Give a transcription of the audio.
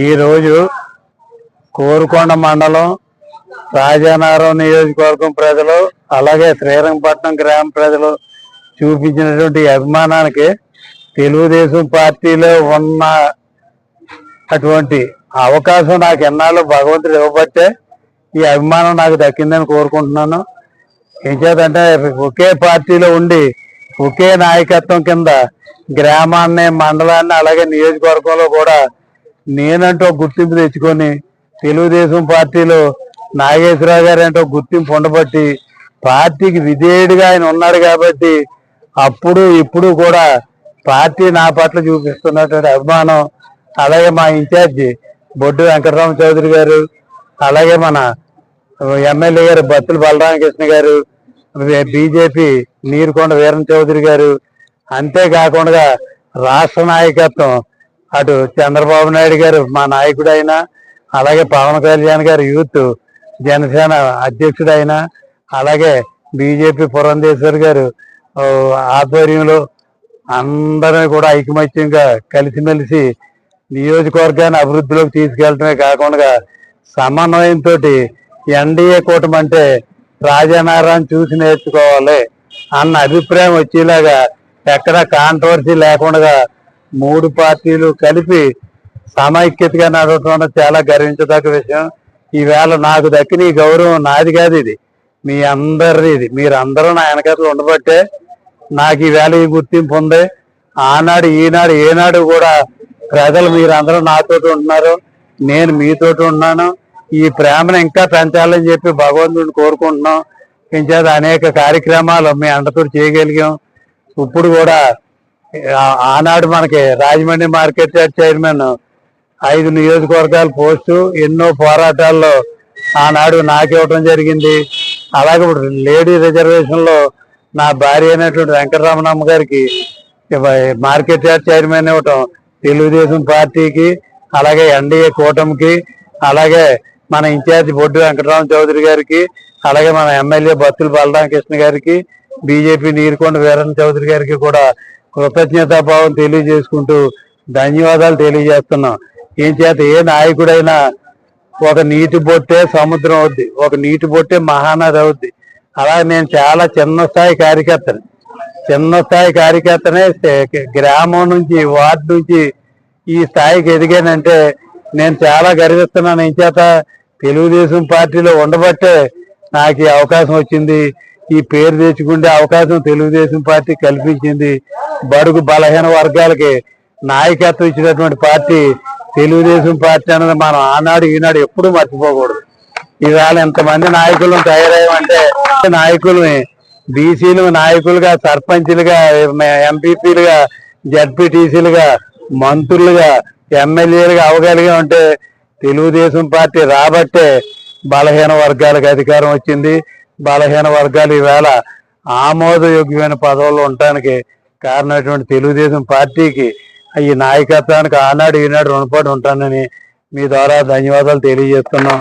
ఈరోజు కోరుకొండ మండలం రాజానగరం నియోజకవర్గం ప్రజలు అలాగే శ్రీరంగపట్నం గ్రామ ప్రజలు చూపించినటువంటి అభిమానానికి తెలుగుదేశం పార్టీలో ఉన్న అటువంటి అవకాశం నాకు ఎన్నాళ్ళు భగవంతుడు ఇవ్వబట్టే ఈ అభిమానం నాకు దక్కిందని కోరుకుంటున్నాను. ఏం చేతంటే ఒకే పార్టీలో ఉండి ఒకే నాయకత్వం కింద గ్రామాన్ని మండలాన్ని అలాగే నియోజకవర్గంలో కూడా నేనంటూ గుర్తింపు తెచ్చుకొని తెలుగుదేశం పార్టీలో నాగేశ్వరరావు గారు గుర్తింపు ఉండబట్టి పార్టీకి విధేయుడిగా ఆయన ఉన్నాడు కాబట్టి అప్పుడు ఇప్పుడు కూడా పార్టీ నా పట్ల చూపిస్తున్నటువంటి అభిమానం అలాగే మా ఇన్ఛార్జి బొడ్డు వెంకటరామ చౌదరి గారు అలాగే మన ఎమ్మెల్యే గారు బత్తుల బలరామకృష్ణ గారు బీజేపీ నీరుకొండ వీరన్ చౌదరి గారు అంతేకాకుండా రాష్ట్ర నాయకత్వం అటు చంద్రబాబు నాయుడు గారు మా నాయకుడైనా అలాగే పవన్ కళ్యాణ్ గారు యూత్ జనసేన అధ్యక్షుడు అలాగే బీజేపీ పురంధేశ్వర్ గారు ఆధ్వర్యంలో అందరం కూడా ఐకమత్యంగా కలిసిమెలిసి నియోజకవర్గాన్ని అభివృద్ధిలోకి తీసుకెళ్ళటమే కాకుండా సమన్వయంతో ఎన్డీఏ కూటమి అంటే రాజానారాయణ చూసి నేర్చుకోవాలి అన్న అభిప్రాయం వచ్చేలాగా ఎక్కడ కాంట్రవర్సీ లేకుండా మూడు పార్టీలు కలిపి సమైక్యతగా నడవటం చాలా గర్వించదగ్గ విషయం. ఈవేళ నాకు దక్కిన ఈ గౌరవం నాది కాదు ఇది. మీ అందరిది ఇది. మీరందరూ నా వెనకట్లు ఉండబట్టే నాకు ఈవేళ ఈ గుర్తింపు ఉంది. ఆనాడు ఈనాడు ఏనాడు కూడా ప్రజలు మీరందరూ నాతోటి ఉంటున్నారు. నేను మీతోటి ఉన్నాను. ఈ ప్రేమను ఇంకా పెంచాలని చెప్పి భగవంతుడిని కోరుకుంటున్నాం. ఇంచేత అనేక కార్యక్రమాలు మీ అండతో చేయగలిగాం. ఇప్పుడు కూడా ఆనాడు మనకి రాజమండ్రి మార్కెట్ యార్డ్ చైర్మన్ ఐదు నియోజకవర్గాల పోస్టు ఎన్నో పోరాటాల్లో ఆనాడు నాకు ఇవ్వటం జరిగింది. అలాగే ఇప్పుడు లేడీ రిజర్వేషన్లో నా భార్య అయినటువంటి వెంకటరమణమ్మ గారికి మార్కెట్ యార్డ్ చైర్మన్ ఇవ్వటం తెలుగుదేశం పార్టీకి అలాగే ఎన్డీఏ కూటమికి అలాగే మన ఇన్ఛార్జి బొడ్డు వెంకటరామ చౌదరి గారికి అలాగే మన ఎమ్మెల్యే బత్తుల బలరామకృష్ణ గారికి బీజేపీ నీరుకొండ వీరన్ చౌదరి గారికి కూడా కృతజ్ఞతాభావం తెలియజేసుకుంటూ ధన్యవాదాలు తెలియజేస్తున్నాం. ఏం చేత ఏ నాయకుడైనా ఒక నీటి బొట్టే సముద్రం అవుద్ది ఒక నీటి బొట్టే మహానది అవుద్ది. అలా నేను చాలా చిన్న స్థాయి కార్యకర్తని చిన్న స్థాయి కార్యకర్తనే గ్రామం నుంచి వార్డు నుంచి ఈ స్థాయికి ఎదిగానంటే నేను చాలా గర్విస్తున్నాను. ఏం చేత తెలుగుదేశం పార్టీలో ఉండబట్టే నాకు ఈ అవకాశం వచ్చింది. ఈ పేరు తెచ్చుకునే అవకాశం తెలుగుదేశం పార్టీ కల్పించింది. బడుగు బలహీన వర్గాలకి నాయకత్వం ఇచ్చినటువంటి పార్టీ తెలుగుదేశం పార్టీ అన్నది మనం ఆనాడు ఈనాడు ఎప్పుడూ మర్చిపోకూడదు. ఇవాళ ఎంతమంది నాయకులను తయారయ్యామంటే నాయకుల్ని బీసీలు నాయకులుగా సర్పంచ్లుగా ఎంపీపీలుగా జడ్పీటీసీలుగా మంత్రులుగా ఎమ్మెల్యేలుగా అవగలిగా ఉంటే తెలుగుదేశం పార్టీ రాబట్టే బలహీన వర్గాలకు అధికారం వచ్చింది. బలహీన వర్గాలు ఈవేళ ఆమోదయోగ్యమైన పదవుల్లో ఉండటానికి కారణమైనటువంటి తెలుగుదేశం పార్టీకి ఈ నాయకత్వానికి ఆనాడు ఈనాడు రుణపడి ఉంటానని మీ ద్వారా ధన్యవాదాలు తెలియజేస్తున్నాం.